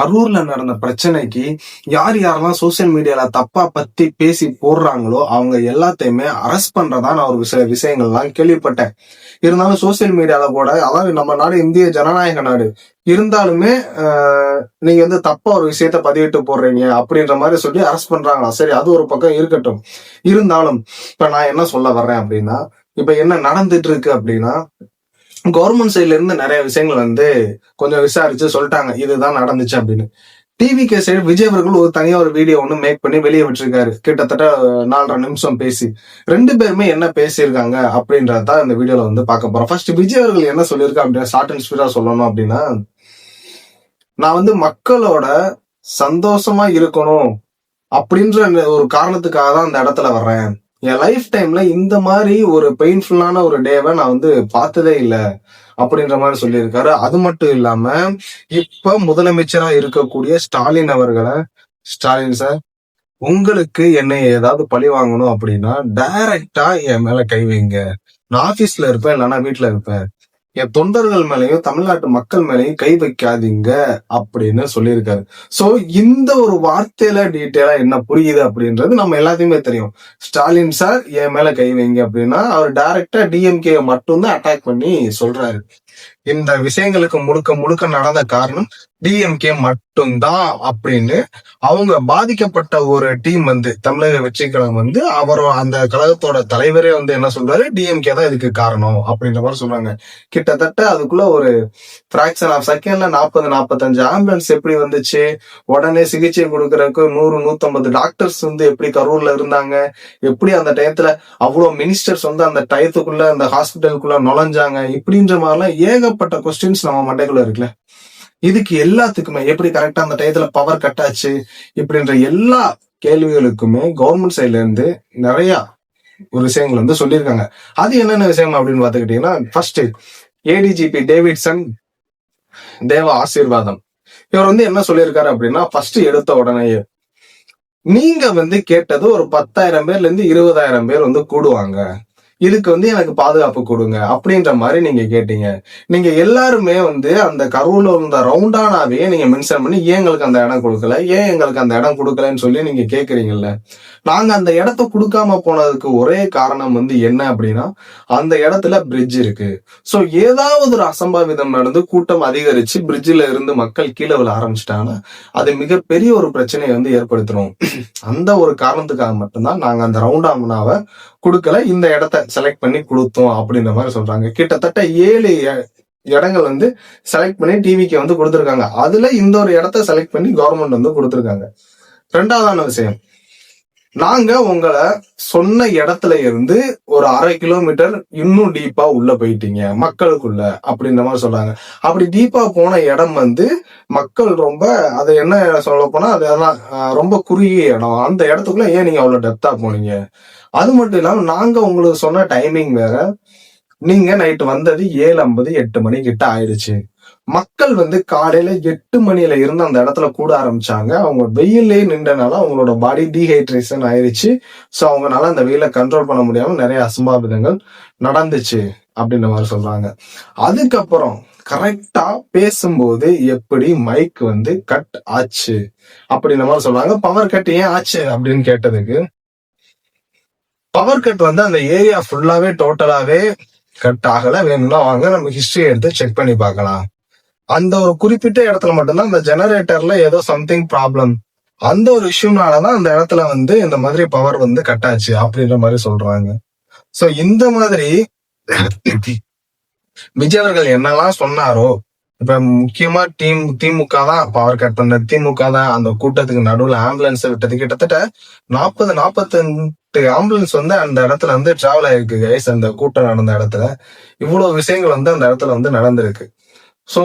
கரூர்ல நடந்த பிரச்சனைக்கு யார் யாரெல்லாம் சோசியல் மீடியால தப்பா பத்தி பேசி போடுறாங்களோ அவங்க எல்லாத்தையுமே அரெஸ்ட் பண்றதா நான் ஒரு சில விஷயங்கள்லாம் கேள்விப்பட்டேன். இருந்தாலும் சோசியல் மீடியால கூட அதாவது நம்ம நாடு இந்திய ஜனநாயக நாடு இருந்தாலுமே ஆஹ், நீங்க வந்து தப்பா ஒரு விஷயத்த பதிவிட்டு போடுறீங்க அப்படின்ற மாதிரி சொல்லி அரெஸ்ட் பண்றாங்களா? சரி அது ஒரு பக்கம் இருக்கட்டும். இருந்தாலும் இப்ப நான் என்ன சொல்ல வர்றேன் அப்படின்னா இப்ப என்ன நடந்துட்டு இருக்கு அப்படின்னா கவர்மெண்ட் சைட்ல இருந்து நிறைய விஷயங்கள் வந்து கொஞ்சம் விசாரிச்சு சொல்லிட்டாங்க இதுதான் நடந்துச்சு அப்படின்னு. டிவி கே சைடு விஜய் அவர்கள் ஒரு தனியா ஒரு வீடியோ ஒன்று மேக் பண்ணி வெளியே விட்டுருக்காரு. கிட்டத்தட்ட நாலரை நிமிஷம் பேசி. ரெண்டு பேருமே என்ன பேசியிருக்காங்க அப்படின்றத இந்த வீடியோல வந்து பார்க்க போறோம். ஃபர்ஸ்ட் விஜய் அவர்கள் என்ன சொல்லியிருக்கா அப்படின்னா ஷார்ட் அண்ட் ஸ்பீடா சொல்லணும் அப்படின்னா நான் வந்து மக்களோட சந்தோஷமா இருக்கணும் அப்படின்ற ஒரு காரணத்துக்காக தான் அந்த இடத்துல வர்றேன். என் லைஃப் டைம்ல இந்த மாதிரி ஒரு பெயின்ஃபுல்லான ஒரு டேவை நான் வந்து பார்த்ததே இல்லை அப்படின்ற மாதிரி சொல்லியிருக்காரு. அது மட்டும் இல்லாம இப்ப முதலமைச்சரா இருக்கக்கூடிய ஸ்டாலின் அவர்களை ஸ்டாலின் சார் உங்களுக்கு என்னை ஏதாவது பழி வாங்கணும் அப்படின்னா டைரக்டா என் மேல கை வைங்க. நான் ஆபீஸ்ல இருப்பேன் இல்லைன்னா வீட்டுல இருப்பேன். என் தொண்டர்கள் மேலயும் தமிழ்நாட்டு மக்கள் மேலயும் கை வைக்காதீங்க அப்படின்னு சொல்லியிருக்காரு. சோ இந்த ஒரு வார்த்தையில டீட்டெயிலா என்ன புரியுது அப்படின்றது நம்ம எல்லாத்தையுமே தெரியும். ஸ்டாலின் சார் என் மேல கை வைங்க அப்படின்னா அவர் டைரக்டா டிஎம்கே மட்டும்தான் அட்டாக் பண்ணி சொல்றாரு. இந்த விஷயங்களுக்கு முழுக்க முழுக்க நடந்த காரணம் டிஎம்கே மட்டும்தான் அப்படின்னு அவங்க பாதிக்கப்பட்ட ஒரு டீம் வந்து தமிழக வெற்றி கழகம் வந்து அவர் அந்த கழகத்தோட தலைவரே வந்து என்ன சொல்றாரு? டிஎம்கே தான் இதுக்கு காரணம் அப்படின்ற மாதிரி சொல்றாங்க. கிட்டத்தட்ட அதுக்குள்ள ஒரு பிராக்சன் ஆஃப் செகண்ட்ல நாற்பது நாற்பத்தஞ்சு ஆம்புலன்ஸ் எப்படி வந்துச்சு? உடனே சிகிச்சை கொடுக்கறதுக்கு நூறு நூத்தம்பது டாக்டர்ஸ் வந்து எப்படி கரூர்ல இருந்தாங்க? எப்படி அந்த டயத்துல அவ்வளவு மினிஸ்டர்ஸ் வந்து அந்த டயத்துக்குள்ள அந்த ஹாஸ்பிட்டலுக்குள்ள நுழைஞ்சாங்க? இப்படின்ற மாதிரிலாம் ஏகப்பட்ட கொஸ்டின்ஸ் நம்ம மண்டைக்குள்ள இருக்குல்ல. இதுக்கு எல்லாத்துக்குமே எப்படி கரெக்டா அந்த டயத்துல பவர் கட் ஆச்சு இப்படின்ற எல்லா கேள்விகளுக்குமே கவர்மெண்ட் சைட்ல இருந்து நிறைய ஒரு விஷயங்கள் வந்து சொல்லியிருக்காங்க. அது என்னென்ன விஷயம் அப்படின்னு பாத்துக்கிட்டீங்கன்னா ஃபர்ஸ்ட் ஏடிஜிபி டேவிட்சன் தேவ ஆசீர்வாதம். இவர் வந்து என்ன சொல்லியிருக்காரு அப்படின்னா ஃபர்ஸ்ட் எடுத்த உடனேயே நீங்க வந்து கேட்டது ஒரு பத்தாயிரம் பேர்ல இருந்து இருபதாயிரம் பேர் வந்து கூடுவாங்க. இதுக்கு வந்து எனக்கு பாதுகாப்பு கொடுங்க அப்படின்ற மாதிரி நீங்க கேட்டீங்க. நீங்க எல்லாருமே வந்து அந்த கரூர்ல இருந்த ரவுண்டானாவே நீங்க மென்ஷன் பண்ணி ஏன் எங்களுக்கு அந்த இடம் கொடுக்கல? ஏன் எங்களுக்கு அந்த இடம் கொடுக்கலன்னு சொல்லி நீங்க கேக்குறீங்கல்ல? நாங்க அந்த இடத்த கொடுக்காம போனதுக்கு ஒரே காரணம் வந்து என்ன அப்படின்னா அந்த இடத்துல பிரிட்ஜ் இருக்கு. சோ ஏதாவது ஒரு அசம்பாவிதம் நடந்து கூட்டம் அதிகரிச்சு பிரிட்ஜில் இருந்து மக்கள் கீழே விழ ஆரம்பிச்சிட்டாங்கன்னா அது மிகப்பெரிய ஒரு பிரச்சனையை வந்து ஏற்படுத்தணும் அந்த ஒரு காரணத்துக்காக மட்டும்தான் நாங்க அந்த ரவுண்டாமனாவை கொடுக்கல. இந்த இடத்த செலக்ட் பண்ணி கொடுத்தோம் அப்படின்ற மாதிரி சொல்றாங்க. கிட்டத்தட்ட ஏழு இடங்கள் வந்து செலக்ட் பண்ணி டிவிக்கு வந்து கொடுத்துருக்காங்க. அதுல இந்த ஒரு இடத்த செலக்ட் பண்ணி கவர்மெண்ட் வந்து கொடுத்துருக்காங்க. ரெண்டாவதான விஷயம். நாங்க உங்களை சொன்ன இடத்துல இருந்து ஒரு அரை கிலோமீட்டர் இன்னும் டீப்பா உள்ள போயிட்டீங்க மக்களுக்குள்ள அப்படின்ற மாதிரி சொல்றாங்க அப்படி டீப்பா போன இடம் வந்து மக்கள் ரொம்ப அதை என்ன சொல்ல போனா அதெல்லாம் ரொம்ப குறுகிய இடம். அந்த இடத்துக்குள்ள ஏன் நீங்க அவ்வளவு டெப்தா போனீங்க? அது மட்டும் இல்லாம நாங்க உங்களுக்கு சொன்ன டைமிங் வேற. நீங்க நைட்டு வந்தது ஏழு ஐம்பது எட்டு மணி கிட்ட ஆயிடுச்சு மக்கள் வந்து காலையில எட்டு மணில இருந்து அந்த இடத்துல கூட ஆரம்பிச்சாங்க. அவங்க வெயிலே நின்றனால அவங்களோட பாடி டீஹைட்ரேஷன் ஆயிருச்சு. ஸோ அவங்கனால அந்த வெயில கண்ட்ரோல் பண்ண முடியாம நிறைய அசம்பாவிதங்கள் நடந்துச்சு அப்படின்ற மாதிரி சொல்றாங்க. அதுக்கப்புறம் கரெக்டா பேசும்போது எப்படி மைக் வந்து கட் ஆச்சு அப்படின்ற மாதிரி சொல்றாங்க. பவர் கட் ஏன் ஆச்சு அப்படின்னு கேட்டதுக்கு பவர் கட் வந்து அந்த ஏரியா ஃபுல்லாவே டோட்டலாவே கட் ஆகல. வேணும்னா வாங்க நம்ம ஹிஸ்டரி எடுத்து செக் பண்ணி பார்க்கலாம். அந்த ஒரு குறிப்பிட்ட இடத்துல மட்டும்தான் அந்த ஜெனரேட்டர்ல ஏதோ சம்திங் ப்ராப்ளம் அந்த ஒரு இஷ்யூனாலதான் அந்த இடத்துல வந்து இந்த மாதிரி பவர் வந்து கட் ஆச்சு அப்படின்ற மாதிரி சொல்றாங்க. சோ இந்த மாதிரி விஜய் அவர்கள் என்னெல்லாம் சொன்னாரோ இப்ப முக்கியமா டீம் திமுக தான் பவர் கட் பண்ண திமுக தான் அந்த கூட்டத்துக்கு நடுவுல ஆம்புலன்ஸ் விட்டது. கிட்டத்தட்ட நாற்பது நாற்பத்தெட்டு ஆம்புலன்ஸ் வந்து அந்த இடத்துல வந்து டிராவல் ஆயிருக்கு கைஸ் அந்த கூட்டம் நடந்த இடத்துல. இவ்வளவு விஷயங்கள் வந்து அந்த இடத்துல வந்து நடந்திருக்கு. சோ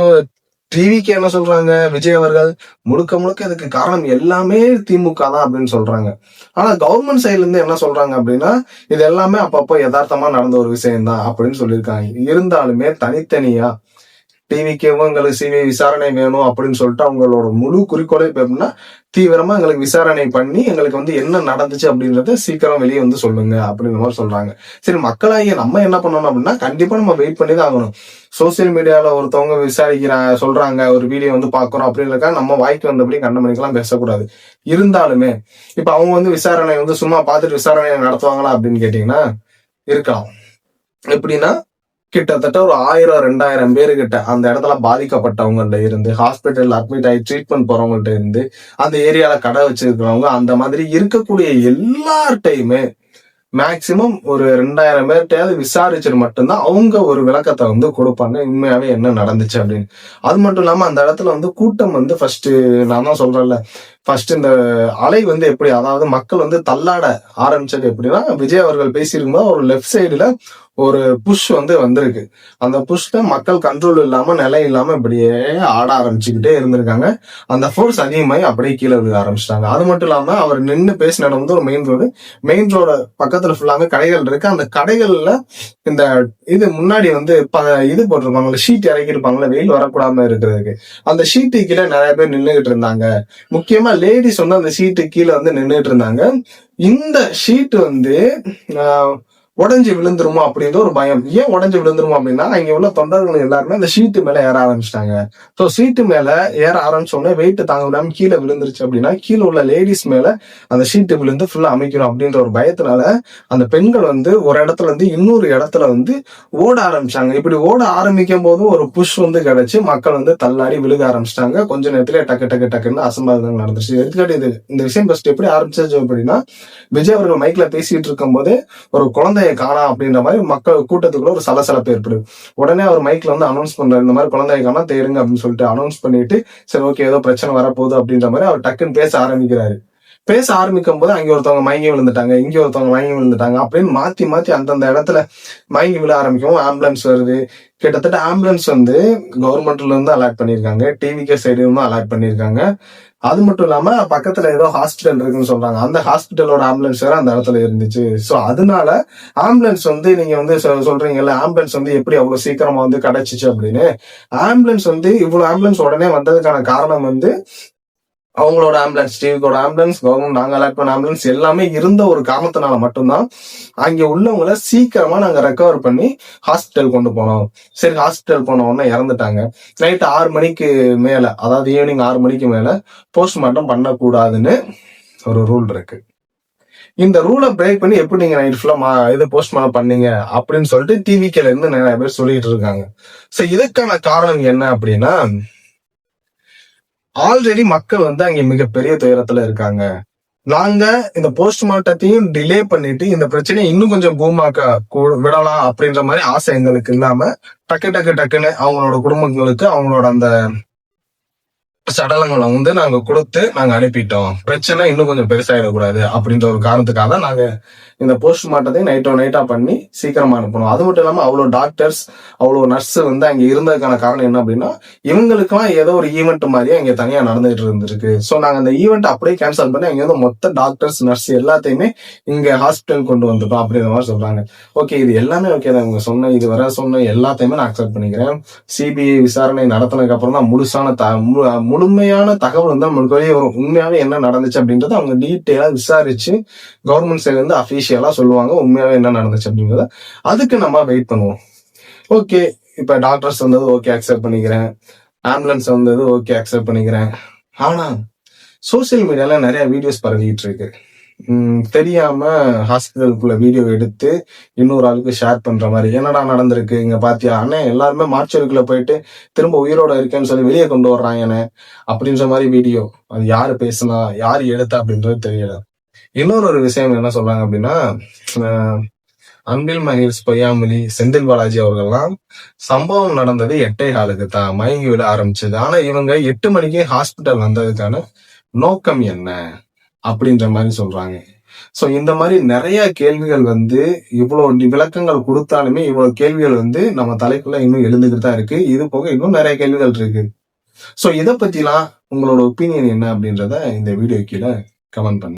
டிவிக்கு என்ன சொல்றாங்க? விஜய் அவர்கள் முழுக்க முழுக்க இதுக்கு காரணம் எல்லாமே திமுக தான் அப்படின்னு சொல்றாங்க. ஆனா கவர்மெண்ட் சைடுல இருந்து என்ன சொல்றாங்க அப்படின்னா இது எல்லாமே அப்பப்போ யதார்த்தமா நடந்த ஒரு விஷயம் தான் அப்படின்னு சொல்லியிருக்காங்க. இருந்தாலுமே தனித்தனியா டிவிக்கேவும் எங்களுக்கு சிபிஐ விசாரணை வேணும் அப்படின்னு சொல்லிட்டு அவங்களோட முழு குறிக்கோளே எப்படின்னா தீவிரமா எங்களுக்கு விசாரணை பண்ணி எங்களுக்கு வந்து என்ன நடந்துச்சு அப்படின்றத சீக்கிரம் வெளியே வந்து சொல்லுங்க அப்படின்ற மாதிரி சொல்றாங்க. சரி மக்களாகிய நம்ம என்ன பண்ணணும் அப்படின்னா கண்டிப்பா நம்ம வெயிட் பண்ணி தான் ஆகணும் சோசியல் மீடியால ஒருத்தவங்க விசாரிக்கிறாங்க சொல்றாங்க ஒரு வீடியோ வந்து பாக்குறோம் அப்படின்றக்கா நம்ம வாய்க்கு வந்தபடி கண்ட மணிக்கெல்லாம் பேசக்கூடாது. இருந்தாலுமே இப்ப அவங்க வந்து விசாரணை வந்து சும்மா பார்த்துட்டு விசாரணை நடத்துவாங்களா அப்படின்னு கேட்டீங்கன்னா இருக்கலாம். எப்படின்னா கிட்டத்தட்ட ஒரு ஆயிரம் ரெண்டாயிரம் பேருக்கிட்ட அந்த இடத்துல பாதிக்கப்பட்டவங்கள்ட்ட இருந்து ஹாஸ்பிட்டல் அட்மிட் ஆகி ட்ரீட்மெண்ட் போறவங்கள்ட்ட இருந்து அந்த ஏரியால கடை வச்சிருக்கிறவங்க அந்த மாதிரி இருக்கக்கூடிய எல்லார்ட்டையுமே மேக்சிமம் ஒரு ரெண்டாயிரம் பேர்கிட்டயாவது விசாரிச்சுட்டு மட்டும்தான் அவங்க ஒரு விளக்கத்தை வந்து கொடுப்பாங்க உண்மையாவே என்ன நடந்துச்சு அப்படின்னு. அது மட்டும் இல்லாம அந்த இடத்துல வந்து கூட்டம் வந்து ஃபர்ஸ்ட் நான் தான் சொல்றேன்ல ஃபர்ஸ்ட் இந்த அலை வந்து எப்படி அதாவது மக்கள் வந்து தள்ளாட ஆரம்பிச்சது எப்படின்னா விஜய் அவர்கள் பேசியிருக்கும்போது ஒரு லெஃப்ட் சைடுல ஒரு புஷ் வந்து வந்திருக்கு. அந்த புஷ்ல மக்கள் கண்ட்ரோல் இல்லாம நிலை இல்லாம இப்படியே ஆட ஆரம்பிச்சுக்கிட்டே இருந்திருக்காங்க. அந்த ஃபோர்ஸ் அதிகமாகி அப்படியே கீழே விழுக ஆரம்பிச்சிட்டாங்க. அது மட்டும் இல்லாம அவர் நின்று பேசின இடம் வந்து ஒரு மெயின் ரோடு மெயின் ரோட பக்கத்துல ஃபுல்லாமே கடைகள் இருக்கு. அந்த கடைகள்ல இந்த இது முன்னாடி வந்து இது போட்டிருப்பாங்கல்ல ஷீட் இறக்கிருப்பாங்கல்ல வெயில் வரக்கூடாம இருக்கிறதுக்கு. அந்த ஷீட்டு கீழே நிறைய பேர் நின்றுகிட்டு இருந்தாங்க. முக்கியமா லேடிஸ் வந்து அந்த ஷீட்டு கீழே வந்து நின்றுட்டு இருந்தாங்க. இந்த ஷீட் வந்து உடஞ்சி விழுந்துருமோ அப்படின்ற ஒரு பயம். ஏன் உடஞ்சி விழுந்துருமோ அப்படின்னா இங்க உள்ள தொண்டர்கள் எல்லாருமே அந்த ஷீட்டு மேல ஏற ஆரம்பிச்சிட்டாங்க. ஸோ சீட்டு மேல ஏற ஆரம்பிச்சோடனே வெயிட் தாங்க விடாம கீழே விழுந்துருச்சு அப்படின்னா கீழே உள்ள லேடிஸ் மேல அந்த ஷீட்டு விழுந்து ஃபுல்லா அமைக்கணும் அப்படின்ற ஒரு பயத்தினால அந்த பெண்கள் வந்து ஒரு இடத்துல இருந்து இன்னொரு இடத்துல வந்து ஓட ஆரம்பிச்சாங்க. இப்படி ஓட ஆரம்பிக்கும் போதும் ஒரு புஷ் வந்து கிடைச்சு மக்கள் வந்து தள்ளாடி விழுக ஆரம்பிச்சிட்டாங்க. கொஞ்ச நேரத்திலே டக்கு டக்கு டக்குன்னு அசம்பாவிதம் நடந்துச்சு எடுத்துக்காட்டு இது? இந்த விஷயம் ஃபர்ஸ்ட் எப்படி ஆரம்பிச்சது அப்படின்னா விஜய் அவர்கள் மைக்ல பேசிட்டு இருக்கும் போது ஒரு குழந்தை குழந்தைய காணா அப்படின்ற மாதிரி மக்கள் கூட்டத்துக்குள்ள ஒரு சலசலப்பு ஏற்படுது. உடனே அவர் மைக்ல வந்து அனௌன்ஸ் பண்றாரு இந்த மாதிரி குழந்தைய காணா தேருங்க அப்படின்னு சொல்லிட்டு அனௌன்ஸ் பண்ணிட்டு சரி ஓகே ஏதோ பிரச்சனை வரப்போகுது அப்படின்ற மாதிரி அவர் டக்குன்னு பேச ஆரம்பிக்கிறாரு. பேச ஆரம்பிக்கும் போது அங்கே ஒருத்தவங்க மயங்கி விழுந்துட்டாங்க இங்கே ஒருத்தவங்க மயங்கி விழுந்துட்டாங்க அப்படின்னு மாத்தி மாத்தி அந்தந்த இடத்துல மயங்கி விழ ஆரம்பிக்கும். ஆம்புலன்ஸ் வருது. கிட்டத்தட்ட ஆம்புலன்ஸ் வந்து கவர்மெண்ட்ல இருந்து அலாட் பண்ணிருக்காங்க டிவிகே சைடு இருந்து அலாட் பண்ணிருக்காங்க அது மட்டும் இல்லாம பக்கத்துல ஏதோ ஹாஸ்பிட்டல் இருக்குன்னு சொல்றாங்க. அந்த ஹாஸ்பிட்டலோட ஆம்புலன்ஸ் வேற அந்த இடத்துல இருந்துச்சு. ஸோ அதனால ஆம்புலன்ஸ் வந்து நீங்க வந்து சொல்றீங்கல்ல ஆம்புலன்ஸ் வந்து எப்படி அவ்வளவு சீக்கிரமா வந்து கிடைச்சிச்சு அப்படின்னு? ஆம்புலன்ஸ் வந்து இவ்வளவு ஆம்புலன்ஸ் உடனே வந்ததுக்கான காரணம் வந்து அவங்களோட ஆம்புலன்ஸ் டிவிக்கோட ஆம்புலன்ஸ் கவர்மெண்ட் நாங்கள் அலாட் பண்ண ஆம்புலன்ஸ் எல்லாமே இருந்த ஒரு காரணத்தினால மட்டும்தான் அங்கே உள்ளவங்களை சீக்கிரமா நாங்க ரெக்கவர் பண்ணி ஹாஸ்பிட்டல் கொண்டு போனோம். சரி ஹாஸ்பிட்டல் போன உடனே இறந்துட்டாங்க. நைட்டு ஆறு மணிக்கு மேல அதாவது ஈவினிங் ஆறு மணிக்கு மேல போஸ்ட்மார்ட்டம் பண்ணக்கூடாதுன்னு ஒரு ரூல் இருக்கு. இந்த ரூலை பிரேக் பண்ணி எப்படி நீங்க நைட் ஃபுல்லா இது போஸ்ட்மார்ட்டம் பண்ணீங்க அப்படின்னு சொல்லிட்டு டிவிக்கில இருந்து நிறைய பேர் சொல்லிட்டு இருக்காங்க. சோ இதுக்கான காரணம் என்ன அப்படின்னா ஆல்ரெடி மக்கள் வந்து அங்க மிகப்பெரிய துயரத்துல இருக்காங்க. நாங்க இந்த போஸ்ட்மார்ட்டத்தையும் டிலே பண்ணிட்டு இந்த பிரச்சனையை இன்னும் கொஞ்சம் பூமாக்க விடலாம் அப்படின்ற மாதிரி ஆசை எங்களுக்கு இல்லாம டக்கு டக்கு டக்குன்னு அவங்களோட குடும்பங்களுக்கு அவங்களோட அந்த சடலங்களை வந்து நாங்க கொடுத்து நாங்க அனுப்பிட்டோம். பிரச்சனை இன்னும் கொஞ்சம் பெருசாயிடக்கூடாது அப்படின்ற ஒரு காரணத்துக்காக நாங்க இந்த போஸ்ட்மார்ட்டத்தை நைட்டோ நைட்டா பண்ணி சீக்கிரமா அனுப்பணும் அது மட்டும் இல்லாம அவ்வளவு டாக்டர்ஸ் அவ்வளவு நர்ஸ் வந்து அங்க இருந்ததுக்கான காரணம் என்ன அப்படின்னா இவங்களுக்குலாம் ஏதோ ஒரு ஈவெண்ட் மாதிரியே அங்க தனியா நடந்துகிட்டு இருந்திருக்கு. ஸோ நாங்க அந்த ஈவெண்ட் அப்படியே கேன்சல் பண்ணி அங்க வந்து மொத்த டாக்டர்ஸ் நர்ஸ் எல்லாத்தையுமே இங்க ஹாஸ்பிட்டல் கொண்டு வந்துட்டோம் அப்படின்ற மாதிரி சொல்றாங்க. ஓகே இது எல்லாமே ஓகே தான். இவங்க சொன்ன இது வர சொன்ன எல்லாத்தையுமே நான் அக்செப்ட் பண்ணிக்கிறேன். சிபிஐ விசாரணை நடத்தினதுக்கு அப்புறம் தான் முழுசான முழுமையான தகவல் வந்து நம்மளுக்கு வெளியே வரும். உண்மையாவே என்ன நடந்துச்சு அப்படின்றத அவங்க டீட்டெயிலாக விசாரிச்சு கவர்மெண்ட் சைட்ல இருந்து சொல்லுவாங்க உண்மையாவே என்ன நடந்துச்சு அப்படின்றத அதுக்கு நம்ம வெயிட் பண்ணுவோம். ஓகே இப்போ டாக்டர்ஸ் வந்தது ஓகே அக்செப்ட் பண்ணிக்கிறேன். ஆம்புலன்ஸ் வந்தது ஓகே அக்செப்ட் பண்ணிக்கிறேன். ஆனால் சோசியல் மீடியாவில் நிறைய வீடியோஸ் பரவிக்கிட்டு இருக்கு. தெரியாம ஹாஸ்பிட்டலுக்குள்ள வீடியோ எடுத்து இன்னொரு ஆளுக்கு ஷேர் பண்ற மாதிரி. என்னடா நடந்திருக்கு? இங்க பாத்தியா? அண்ணே எல்லாருமே மார்ச்சருக்குள்ள போயிட்டு திரும்ப உயிரோட இருக்கேன்னு சொல்லி வெளியே கொண்டு வர்றாங்க அப்படின்ற மாதிரி வீடியோ அது யாரு பேசுனா யாரு எடுத்தா அப்படின்றது தெரியல. இன்னொரு ஒரு விஷயம் என்ன சொல்றாங்க அப்படின்னா அன்பில் மகேஷ் பொய்யாமொழி செந்தில் பாலாஜி அவர்கள்லாம் சம்பவம் நடந்தது எட்டை காலுக்கு தான் மயங்கி விட ஆரம்பிச்சது. ஆனா இவங்க எட்டு மணிக்கு ஹாஸ்பிட்டல் வந்ததுக்கான நோக்கம் என்ன? அப்படின்ற மாதிரி சொல்றாங்க. சோ இந்த மாதிரி நிறைய கேள்விகள் வந்து இவ்வளவு விளக்கங்கள் கொடுத்தாலுமே இவ்வளவு கேள்விகள் வந்து நம்ம தலைக்குள்ள இன்னும் எழுந்துகிட்டு தான் இருக்கு. இது போக இன்னும் நிறைய கேள்விகள் இருக்கு. சோ இதை பத்திலாம் உங்களோட ஒப்பீனியன் என்ன அப்படின்றத இந்த வீடியோ கீழே கமெண்ட் பண்ணுங்க.